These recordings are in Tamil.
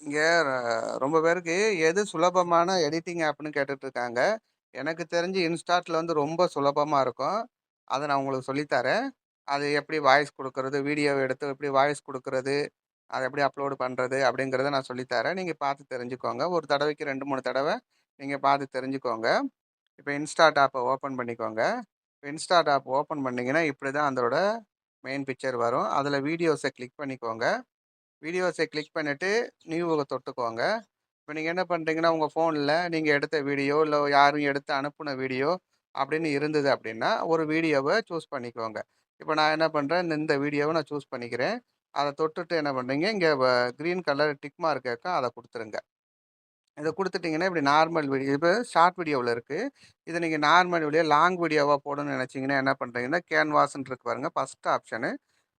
இங்க ர ரொம்ப பேருக்கு எது சுலபமான எடிட்டிங் ஆப்ன்னு கேட்டுட்ருக்காங்க. எனக்கு தெரிஞ்சு இன்ஸ்டாட்ல வந்து ரொம்ப சுலபமா இருக்கும். அத நான் உங்களுக்கு சொல்லித் தரேன். அது எப்படி வாய்ஸ் குடுக்குறது, வீடியோ எடுத்து எப்படி வாய்ஸ் குடுக்குறது, அத எப்படி அப்லோடு பண்றது அப்படிங்கிறத நான் சொல்லித் தரேன். நீங்க பார்த்து தெரிஞ்சுக்கோங்க. ஒரு தடவைக்கு 2, 3 தடவ நீங்க பார்த்து தெரிஞ்சுக்கோங்க. இப்ப இன்ஸ்டாட் ஆப்ப ஓப்பன் பண்ணிக்கோங்க. இன்ஸ்டாட் ஆப் ஓப்பன் பண்ணீங்கன்னா, இப்படிதான் அதோட மெயின் பிக்சர் வரும். அதுல வீடியோஸ கிளிக் பண்ணிக்கோங்க. வீடியோஸை கிளிக் பண்ணிவிட்டு நியூவை தொட்டுக்கோங்க. இப்போ நீங்கள் என்ன பண்ணுறீங்கன்னா உங்கள் ஃபோனில் நீங்கள் எடுத்த வீடியோ, இல்லை யாரும் எடுத்து அனுப்புன வீடியோ அப்படின்னு இருந்தது அப்படின்னா, ஒரு வீடியோவை சூஸ் பண்ணிக்கோங்க. இப்போ நான் என்ன பண்ணுறேன் இந்த இந்த நான் சூஸ் பண்ணிக்கிறேன். அதை தொட்டுட்டு என்ன பண்ணுறீங்க இங்கே க்ரீன் கலர் டிக் மார்க் அதை கொடுத்துருங்க இதை கொடுத்துட்டிங்கன்னா இப்படி நார்மல் வீடியோ இப்போ ஷார்ட் வீடியோவில் இருக்குது இதை நீங்கள் நார்மல் வீடியோ, லாங் வீடியோவாக போடணும்னு நினச்சிங்கன்னா என்ன பண்ணுறீங்கன்னா கேன்வாஸ்ன்னு இருக்கு பாருங்க. First option.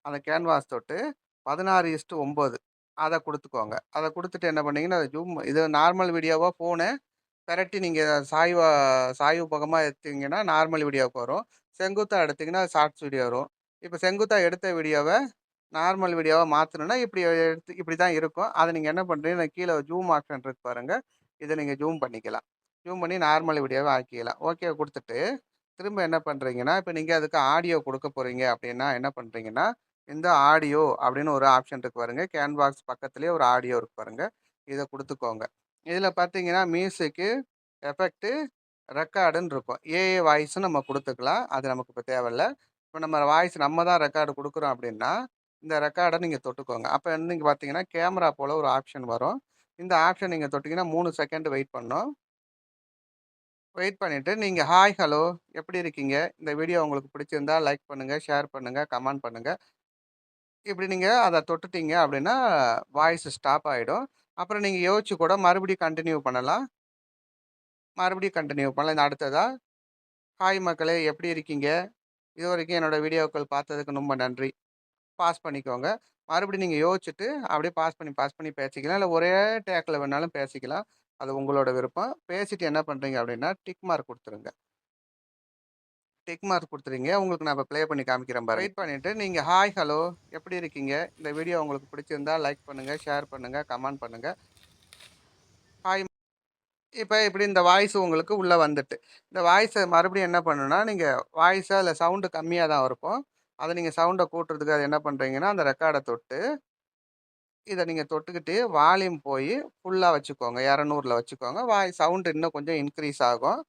அந்த கேன்வாஸ் தொட்டு பதினாறு இஸ்ட்டு ஒம்பது அதை கொடுத்துக்கோங்க அதை கொடுத்துட்டு என்ன பண்ணீங்கன்னா, ஜூம் இது நார்மல் வீடியோவாக ஃபோனை பெரட்டி நீங்கள் சாய்வா சாய்வு பக்கமாக எடுத்தீங்கன்னா, நார்மல் வீடியோவுக்கு வரும். செங்குத்தாக எடுத்தீங்கன்னா, ஷார்ட்ஸ் வீடியோ வரும். இப்போ செங்குத்தாக எடுத்த வீடியோவை நார்மல் வீடியோவாக மாற்றணுன்னா இப்படி எடுத்து இப்படி தான் இருக்கும். அதை நீங்கள் என்ன பண்ணுறீங்க கீழே ஜூம் ஆப்ஷன் இருக்கு பாருங்கள் இதை நீங்கள் ஜூம் பண்ணிக்கலாம். ஜூம் பண்ணி நார்மல் வீடியோவை ஆக்கிக்கலாம். ஓகே கொடுத்துட்டு திரும்ப என்ன பண்ணுறீங்கன்னா இப்போ நீங்கள் அதுக்கு ஆடியோ கொடுக்க போகிறீங்க அப்படின்னா, என்ன பண்ணுறீங்கன்னா இந்த ஆடியோ அப்படின்னு ஒரு ஆப்ஷன் இருக்கு பாருங்க. பாக்ஸ் பக்கத்திலே ஒரு ஆடியோ இருக்கு பாருங்க. இதை கொடுத்துக்கோங்க இதில் பார்த்தீங்கன்னா, மியூசிக்கு, எஃபெக்ட்டு, ரெக்கார்டுன்னு இருக்கும். ஏஐ வாய்ஸும் நம்ம கொடுத்துக்கலாம் அது நமக்கு இப்போ தேவையில்ல. இப்போ நம்ம வாய்ஸ் நம்ம தான் ரெக்கார்டு கொடுக்குறோம் அப்படின்னா, இந்த ரெக்கார்டை நீங்கள் தொட்டுக்கோங்க. அப்போ வந்து பார்த்தீங்கன்னா, கேமரா போல் ஒரு ஆப்ஷன் வரும். இந்த ஆப்ஷன் நீங்கள் தொட்டிங்கன்னா மூணு செகண்ட் வெயிட் பண்ணோம் வெயிட் பண்ணிவிட்டு நீங்கள் ஹாய், ஹலோ எப்படி இருக்கீங்க? இந்த வீடியோ உங்களுக்கு பிடிச்சிருந்தா லைக் பண்ணுங்கள் ஷேர் பண்ணுங்கள் கமெண்ட் பண்ணுங்கள் இப்படி நீங்கள் அத தொட்டுட்டீங்க அப்படின்னா, வாய்ஸ் ஸ்டாப் ஆயிடும். அப்புறம் நீங்க யோசிச்சு கூட மறுபடியும் கன்டின்யூ பண்ணலாம். மறுபடியும் கன்டின்யூ பண்ணலாம். இந்த அடுத்ததா, ஹாய் மக்களே எப்படி இருக்கீங்க? இதுவரைக்கும் என்னோட வீடியோக்கள் பார்த்ததுக்கு ரொம்ப நன்றி. பாஸ் பண்ணிக்கோங்க. மறுபடியும் நீங்க யோசிச்சுட்டு, அப்படியே பாஸ் பண்ணி, பாஸ் பண்ணி பேசிக்கலாம். இல்ல ஒரே டேக்ல வேணாலும் பேசிக்கலாம். அது உங்களோட விருப்பம். பேசிட்டு என்ன பண்றீங்க அப்படின்னா, டிக் மார்க் குடுத்துருங்க. டிக் மார்க் குடுத்துறீங்க. உங்களுக்கு நான் இப்ப ப்ளே பண்ணி காமிக்கிறேன் பாருங்க. வெயிட் பண்ணிட்டு, நீங்க ஹாய், ஹலோ எப்படி இருக்கீங்க? இந்த வீடியோ உங்களுக்கு பிடிச்சிருந்தா லைக் பண்ணுங்க, ஷேர் பண்ணுங்க, கமெண்ட் பண்ணுங்க. ஹாய் இப்ப இப்படி இந்த வாய்ஸ் உங்களுக்கு உள்ள வந்துட்டு. இந்த வாய்ஸ மறுபடியும் என்ன பண்ணணும்னா, நீங்க வாய்ஸா இல்ல சவுண்ட் கம்மியா தான் இருக்கும். அத நீங்க சவுண்ட கூட்டுறதுக்கு அது என்ன பண்றீங்கன்னா, அந்த ரெக்கார்ட தொட்டு இத நீங்க தொட்டுக்கிட்டு வால்யூம் போயி ஃபுல்லா வச்சுக்கோங்க. 200ல வச்சுக்கோங்க. வாய் சவுண்ட் இன்னும் கொஞ்சம் இன்கிரீஸ் ஆகும்.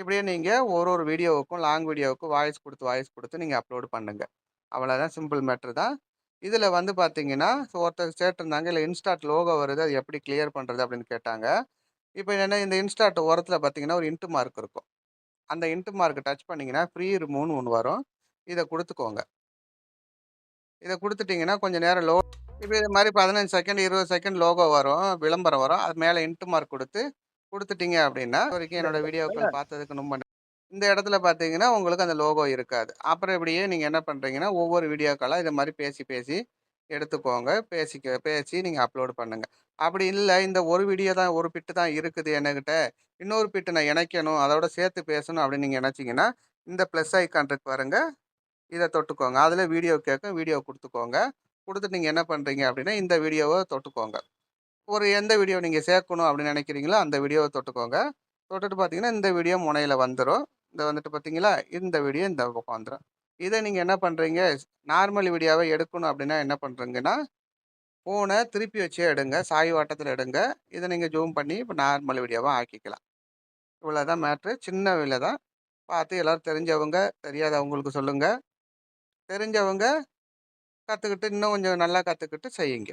இப்படியே நீங்கள் ஒரு ஒரு வீடியோவுக்கும், லாங் வீடியோவுக்கும் வாய்ஸ் கொடுத்து வாய்ஸ் கொடுத்து நீங்கள் அப்லோட் பண்ணுங்கள் அவ்வளோதான் சிம்பிள் மேட்ரு தான். இதில் வந்து பார்த்தீங்கன்னா, ஒருத்தர் கேட்டிருந்தாங்க, இல்லை இன்ஸ்டாட் லோகோ வருது. அது எப்படி கிளியர் பண்ணுறது அப்படின்னு கேட்டாங்க. இப்போ என்ன இந்த இன்ஸ்டாட் ஓரத்தில் பார்த்தீங்கன்னா, ஒரு இன்ட்டு மார்க் இருக்கும். அந்த இன்ட்டு மார்க்க டச் பண்ணிங்கன்னா ஃப்ரீ ரிமூவ்னு ஒன்று வரும். இதை கொடுத்துக்கோங்க இதை கொடுத்துட்டிங்கன்னா கொஞ்சம் நேரம் லோ இப்போ இது மாதிரி பதினஞ்சு செகண்ட், 20 செகண்ட் லோகோ வரும். விளம்பரம் வரும். அது மேலே இன்ட்டு மார்க் கொடுத்து குடுத்துட்டீங்க அப்படின்னா, இதுவரைக்கும் என்னோட வீடியோக்கள் பார்த்ததுக்கு ரொம்ப இந்த இடத்துல பார்த்தீங்கன்னா, உங்களுக்கு அந்த லோகோ இருக்காது. அப்புறம் இப்படியே நீங்க என்ன பண்றீங்கன்னா, ஒவ்வொரு வீடியோக்களா இத மாரி பேசி, பேசி எடுத்துக்கோங்க. பேசிக்க பேசி நீங்க அப்லோட் பண்ணுங்க. அப்படி இல்ல, இந்த ஒரு வீடியோ தான், ஒரு பிட் தான் இருக்குது என்கிட்ட. இன்னொரு பிட் நான் இணைக்கணும். அதோட சேர்த்து பேசணும் அப்படின்னு நீங்க நெனச்சீங்கன்னா, இந்த பிளஸ் ஐகான் இருக்கு பாருங்க. இத தொட்டுக்கோங்க. அதுல வீடியோ கேட்கும். வீடியோ குடுத்துக்கோங்க. குடுத்துட்டு நீங்க என்ன பண்றீங்க அப்படின்னா, இந்த வீடியோவ தொட்டுக்கோங்க. ஒரு எந்த வீடியோ நீங்கள் சேர்க்கணும் அப்படின்னு நினைக்கிறீங்களோ அந்த வீடியோவை தொட்டுக்கோங்க. தொட்டுட்டு பார்த்தீங்கன்னா, இந்த வீடியோ முனையில் வந்துடும் இந்த வந்துட்டு பார்த்தீங்களா? இந்த வீடியோ இந்த பக்கம் வந்துடும் இதை நீங்கள் என்ன பண்ணுறீங்க நார்மல் வீடியோவை எடுக்கணும் அப்படின்னா என்ன பண்ணுறீங்கன்னா ஃபோனை திருப்பி வச்சே எடுங்க. சாய்வாட்டத்துல எடுங்க. இதை நீங்கள் ஜூம் பண்ணி இப்போ நார்மல் வீடியோவாக ஆக்கிக்கலாம். இவ்வளோ தான் மேட்ரு. சின்ன வில தான். பார்த்து எல்லோரும் தெரிஞ்சவங்க, தெரியாதவங்களுக்கு சொல்லுங்கள் தெரிஞ்சவங்க கற்றுக்கிட்டு இன்னும் கொஞ்சம் நல்லா கற்றுக்கிட்டு செய்யுங்க.